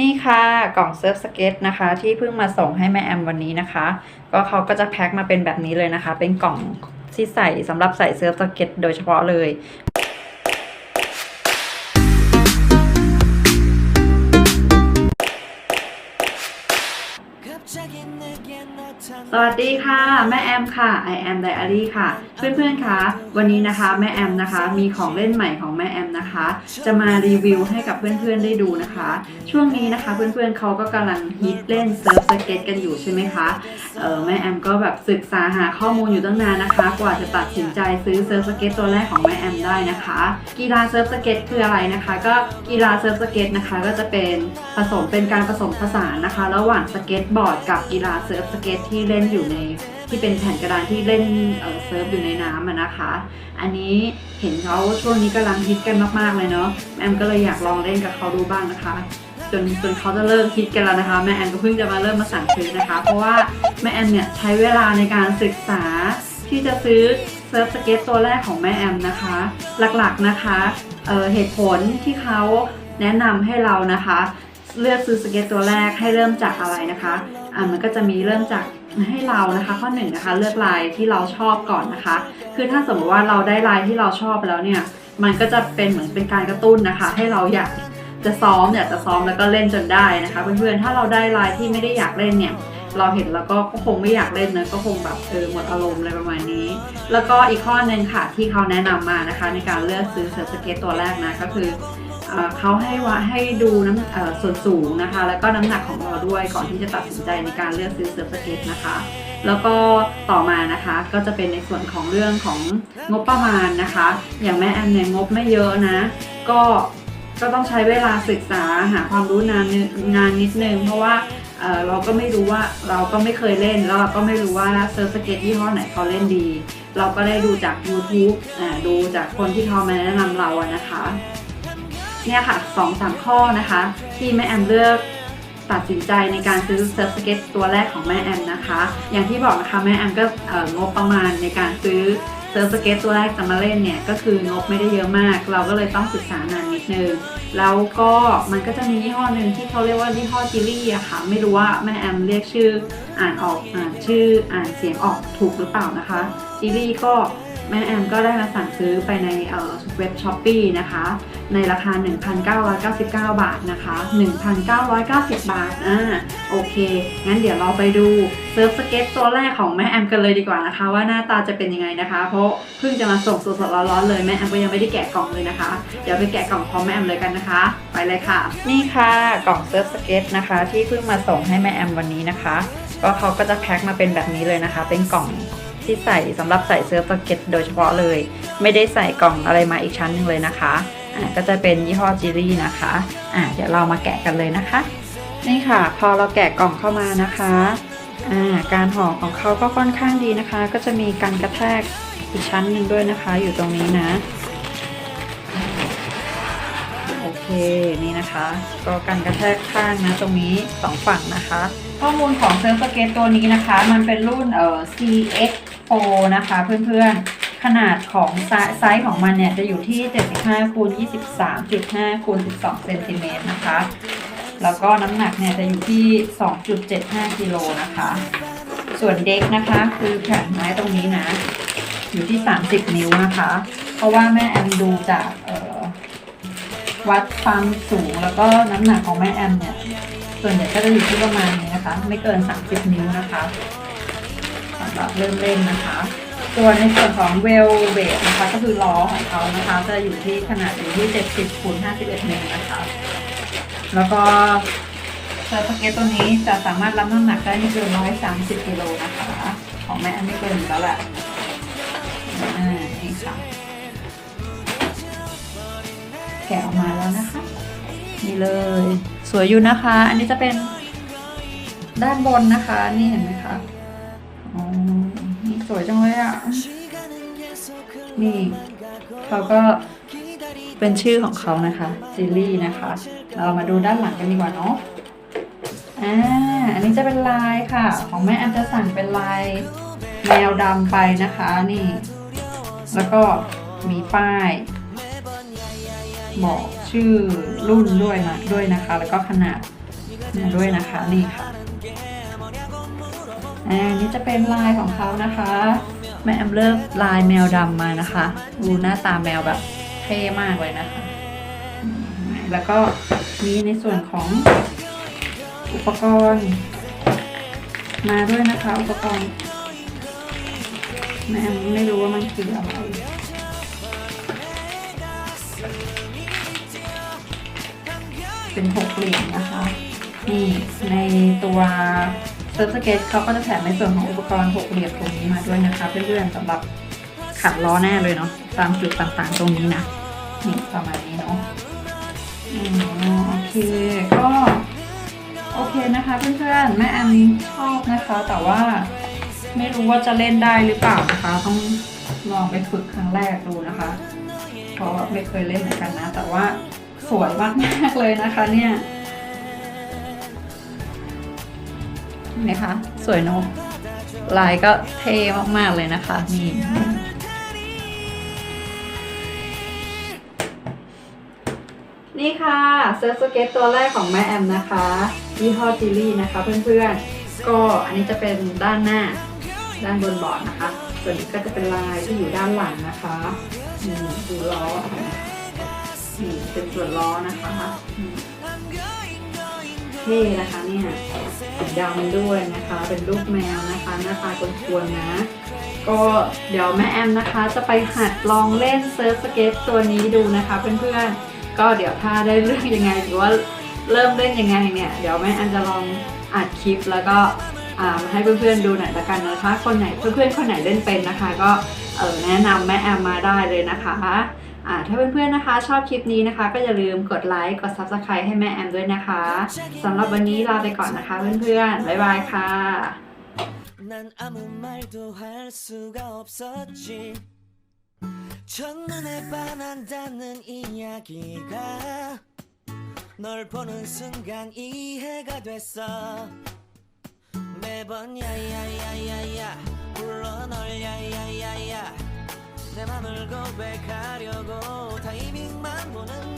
นี่ค่ะกล่องเซิร์ฟสเก็ตนะคะ ที่เพิ่งมาส่งให้แม่แอมวันนี้นะคะ ก็เขาก็จะแพ็คมาเป็นแบบนี้เลยนะคะ เป็นกล่องที่ใส่สำหรับใส่เซิร์ฟสเก็ตโดยเฉพาะเลย สวัสดีค่ะ แม่แอมค่ะ I am Diary ค่ะ เพื่อนๆคะวันนี้นะคะแม่แอมนะคะมีของเล่นใหม่ของแม่แอมนะคะ จะมารีวิวให้กับเพื่อนๆได้ดูนะคะ ช่วงนี้นะคะเพื่อนๆเขาก็กำลังฮิตเล่นเซิร์ฟสเก็ตกันอยู่ใช่ไหมคะเออแม่แอมก็แบบศึกษาหาข้อมูลอยู่ตั้งนานนะคะ กว่าจะตัดสินใจซื้อเซิร์ฟสเก็ตตัวแรกของแม่แอมได้นะคะ กีฬาเซิร์ฟสเก็ตคืออะไรนะคะ ก็กีฬาเซิร์ฟสเก็ตนะคะก็จะเป็นผสมเป็นการผสมผสานนะคะ ระหว่างสเก็ตบอร์ดกับกีฬาเซิร์ฟสเก็ตที่เล่นอยู่ในที่เป็นแผ่นกระดานที่เล่นเออเซิร์ฟอยู่ในน้ำนะคะ อันนี้เห็นเขาช่วงนี้กำลังฮิตกันมากๆเลยเนาะแอมก็เลยอยากลองเล่นกับเขาดูบ้างนะคะจนจนเขาจะเริ่มฮิตกันแล้วนะคะแม่แอมก็เพิ่งจะมาเริ่มมาสั่งซื้อนะคะ เพราะว่าแม่แอมเนี่ยใช้เวลาในการศึกษาที่จะซื้อเซิร์ฟสเก็ตตัวแรกของแม่แอมนะคะ หลักๆนะคะเเหตุผลที่เขาแนะนำให้เรานะคะ เลือกซื้อสเก็ตตัวแรกให้เริ่มจากอะไรนะคะอ่ามันก็จะมีเริ่มจาก ให้เรานะคะ ข้อหนึ่งนะคะ เลือกลายที่เราชอบก่อนนะคะ คือถ้าสมมติว่าเราได้ลายที่เราชอบแล้วเนี่ย มันก็จะเป็นเหมือนเป็นการกระตุ้นนะคะ ให้เราอยากจะซ้อมอยากจะซ้อมแล้วก็เล่นจนได้นะคะ เพื่อนๆถ้าเราได้ลายที่ไม่ได้อยากเล่นเนี่ยเราเห็นแล้วก็ก็คงไม่อยากเล่นนะก็คงแบบเออหมดอารมณ์อะไรประมาณนี้ แล้วก็อีกข้อหนึ่งค่ะที่เขาแนะนำมานะคะ ในการเลือกซื้อเซิร์ฟสเก็ตตัวแรกนะก็คือ เขาให้ว่าให้ดูน้ำส่วนสูงนะคะ แล้วก็น้ำหนักของเราด้วยก่อนที่จะตัดสินใจในการเลือกซื้อเซิร์ฟสเก็ตนะคะ แล้วก็ต่อมานะคะก็จะเป็นในส่วนของเรื่องของงบประมาณนะคะ อย่างแม่แอมเนี่ยงบไม่เยอะนะ ก็ก็ต้องใช้เวลาศึกษาหาความรู้นานงานนิดนึง เพราะว่าเราก็ไม่รู้ว่าเราก็ไม่เคยเล่น แล้วเราก็ไม่รู้ว่าเซิร์ฟสเก็ตยี่ห้อไหนเขาเล่นดี เราก็ได้ดูจาก YouTube ดูจากคนที่เขามาแนะนำเราอะนะคะ เนี่ยค่ะสองสามข้อนะคะ ที่แม่แอมเลือกตัดสินใจในการซื้อเซิร์ฟสเก็ตตัวแรกของแม่แอมนะคะ อย่างที่บอกนะคะแม่แอมก็งบประมาณในการซื้อเซิร์ฟสเก็ตตัวแรกจะมาเล่นเนี่ยก็คืองบไม่ได้เยอะมาก เราก็เลยต้องศึกษานานนิดนึงแล้วก็มันก็จะมียี่ห้อหนึ่งที่เขาเรียกว่ายี่ห้อจิลี่อะค่ะ ไม่รู้ว่าแม่แอมเรียกชื่ออ่านออกอ่านชื่ออ่านเสียงออกถูกหรือเปล่านะคะจิลี่ก็ แม่แอมก็ได้มาสั่งซื้อไปในเอ่อเว็บช้อปปีนะคะ ในราคา 1,999 บาทนะคะ 1,990 บาทอ่าโอเค งั้นเดี๋ยวเราไปดูเซิร์ฟสเก็ตตัวแรกของแม่แอมกันเลยดีกว่านะคะ ว่าหน้าตาจะเป็นยังไงนะคะ เพราะเพิ่งจะมาส่งสดๆร้อนๆเลยแม่แอมก็ยังไม่ได้แกะกล่องเลยนะคะ เดี๋ยวไปแกะกล่องพร้อมแม่แอมเลยกันนะคะ ไปเลยค่ะ นี่ค่ะกล่องเซิร์ฟสเก็ตนะคะ ที่เพิ่งมาส่งให้แม่แอมวันนี้นะคะ ก็เขาก็จะแพ็คมาเป็นแบบนี้เลยนะคะ เป็นกล่อง ที่ใส่สำหรับใส่เซิร์ฟสเก็ตโดยเฉพาะเลย ไม่ได้ใส่กล่องอะไรมาอีกชั้นหนึงเลยนะคะอ่าก็จะเป็นยี่ห้อจิลี่นะคะอ่าเดี๋ยวเรามาแกะกันเลยนะคะ นี่ค่ะ พอเราแกะกล่องเข้ามานะคะอ่าการห่อของเขาก็ค่อนข้างดีนะคะ ก็จะมีการกระแทกอีกชั้นหนึ่งด้วยนะคะ อยู่ตรงนี้นะโอเคนี่นะคะ ก็การกระแทกข้างนะตรงนี้สองฝั่งนะคะ ข้อมูลของเซิร์ฟสเก็ตตัวนี้นะคะ มันเป็นรุ่นเอ่อ CX4 นะคะ เพื่อนๆ ขนาดของไซไซส์ของมันเนี่ย จะอยู่ที่ 75คูณ23.5คูณ12เซนติเมตรนะคะ แล้วก็น้ำหนักเนี่ย จะอยู่ที่ 2.75กิโลนะคะ ส่วนเด็กนะคะ คือแผ่นไม้ตรงนี้นะ อยู่ที่ 30 นิ้วนะคะ เพราะว่าแม่แอมดูจากวัดความสูงแล้วก็น้ำหนักของแม่แอมเนี่ย ส่วนใหญ่ก็จะอยู่ที่ประมาณนี้นะคะ ไม่เกิน 30 นิ้วนะคะ หรับเริ่มเล่นนะคะ ส่วนในส่วนของเวลเวทนะคะ ก็คือล้อของเขานะคะ จะอยู่ที่ขนาดอยู่ที่ 70คูณ51นิ้วนะคะ แล้วก็เซิร์สเก็ตตัวนี้จะสามารถรับน้ำหนักได้ไม่เกิน130กิโลนะคะ ของแม่อันไม่เกินแล้วแหละอ่านี่ค่ะ แกะออกมาแล้วนะคะ นี่เลย สวยอยู่นะคะ อันนี้จะเป็นด้านบนนะคะ นี่เห็นไหมคะ สวยจังเลยอะ นี่เขาก็เป็นชื่อของเขานะคะซิลลี่นะคะ เรามาดูด้านหลังกันดีกว่าเนาะอ่าอันนี้จะเป็นลายค่ะ ของแม่แอมจะสั่งเป็นลายแมวดำไปนะคะนี่ แล้วก็มีป้ายบอกชื่อรุ่นด้วยนะด้วยนะคะ แล้วก็ขนาดมาด้วยนะคะนี่ค่ะ อ่านี่จะเป็นลายของเขานะคะแม่แอมเลือกลายแมวดำมานะคะ ดูหน้าตาแมวแบบเท่มากเลยนะคะ แล้วก็มีในส่วนของอุปกรณ์ มาด้วยนะคะ อุปกรณ์แม่แอมไม่รู้ว่ามันคืออะไรเป็นหกเหลี่ยมนะคะ นี่ในตัว เซิร์ฟสเก็ตเขาก็จะแถมในส่วนของอุปกรณ์หกเหลี่ยมตรงนี้มาด้วยนะคะเพื่อนๆสำหรับขัดล้อแน่เลยเนาะตามจุดต่างๆตรงนี้นะนี่ประมาณนี้เนาะอืมโอเคก็โอเคนะคะเพื่อนๆแม่แอมชอบนะคะ แต่ว่าไม่รู้ว่าจะเล่นได้หรือเปล่านะคะ ต้องลองไปฝึกครั้งแรกดูนะคะเพราะไม่เคยเล่นเหมือนกันนะ แต่ว่าสวยมากๆเลยนะคะเนี่ย ไหมคะ สวยเนอะลายก็เท่มากๆเลยนะคะ นี่นี่ค่ะเซิร์ฟสเก็ตตัวแรกของแม่แอมนะคะยี่ห้อจิลี่นะคะเพื่อนๆ ก็อันนี้จะเป็นด้านหน้า ด้านบนบอร์ดนะคะ ส่วนนี้ก็จะเป็นลายที่อยู่ด้านหลังนะคะนี่ดูล้อนี่เป็นส่วนล้อนะคะเท่นะคะเนี่ย ดำด้วยนะคะ เป็นรูปแมวนะคะหน้าตากวนๆนะ ก็เดี๋ยวแม่แอมนะคะจะไปหัดลองเล่นเซิร์ฟสเก็ตตัวนี้ดูนะคะเพื่อนๆ ก็เดี๋ยวถ้าได้เรื่องยังไงหรือว่าเริ่มเล่นยังไงเนี่ยเดี๋ยวแม่แอมจะลองอัดคลิปแล้วก็มาให้เพื่อนๆดูหน่อยละกันนะถ้าคนไหนเพื่อนๆคนไหนเล่นเป็นนะคะ ก็แนะนำแม่แอมมาได้เลยนะคะ ถ้าเพื่อนๆนะคะ ชอบคลิปนี้นะคะ ก็อย่าลืมกดไลค์กด Subscribe ให้แม่แอมด้วยนะคะสำหรับวันนี้ลาไปก่อนนะคะเพื่อนๆบ๊ายบายค่ะ 난 아무 말도 할 수가 없었지 첫눈에 반한다는 이야기가 널 보는 순간 이해가 됐어 매번 야야야야야 불러 널 야야야야 내 맘을 고백하려고 타이밍만 보는